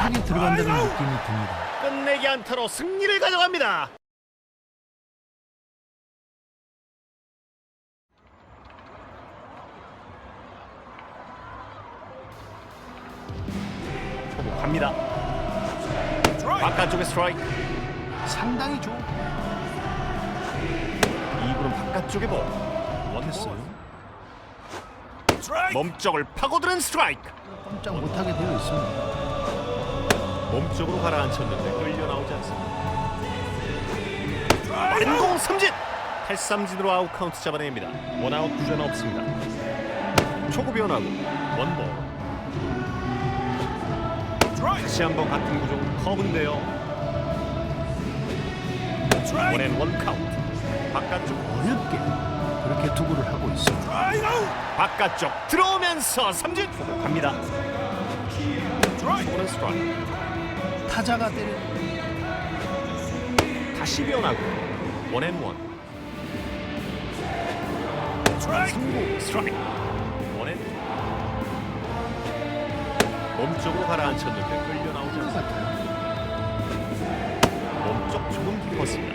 정확하게 들어간다는 느낌이 듭니다. 끝내기 안타로 승리를 가져갑니다. 갑니다. 바깥쪽에 스트라이크. 상당히 좋은 2구는 바깥쪽에 볼. 했어요. 몸쪽을 파고드는 스트라이크. 꼼짝 못하게 되어 있습니다. 몸쪽으로 가라앉혔는데 끌려 나오지 않습니다. 완공 삼진. 탈삼진으로 아웃 카운트 잡아냅니다. 원아웃 주전 없습니다. 초구 변화구 원볼. 다시 한번 같은 구종 커브인데요. 원앤 원 카운트. 바깥쪽 어렵게 그렇게 투구를 하고 있습니다. 바깥쪽 들어오면서 삼진 갑니다. 초구는 스트라이크. 타자가 때려 다시 변하고 원앤원. 승부. 스트라이크! 원앤 몸쪽으로 가라앉혔는데 끌려 나오지 것 않습니다. 몸쪽 조금 깊었습니다.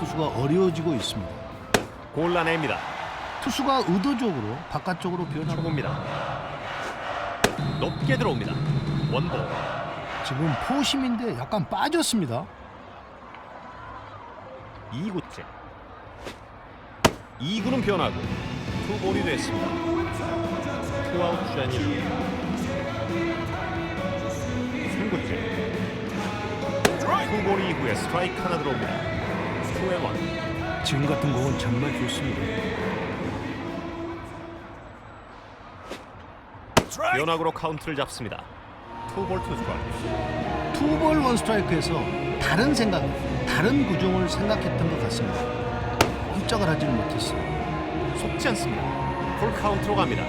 투수가 어려워지고 있습니다. 골라냅니다. 투수가 의도적으로 바깥쪽으로 초구입니다. 높게 들어옵니다. 원볼 지금 포심인데 약간 빠졌습니다. 2구째. 2구는 변하고 투볼이 됐습니다. 투아웃 주자니 3구째. 투볼 이후에 스트라이크 하나 들어옵니다. 투앤원. 지금 같은 공은 정말 좋습니다. 변화구로 카운트를 잡습니다 투볼 투 스트라이크 투볼 원 스트라이크에서 다른 생각, 다른 구종을 생각했던 것 같습니다. 꼼짝을 하지는 못했어요. 속지 않습니다 풀 카운트로 갑니다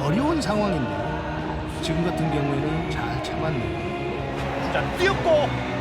어려운 상황인데 지금 같은 경우에는 잘 참았네요. 주자 뛰었고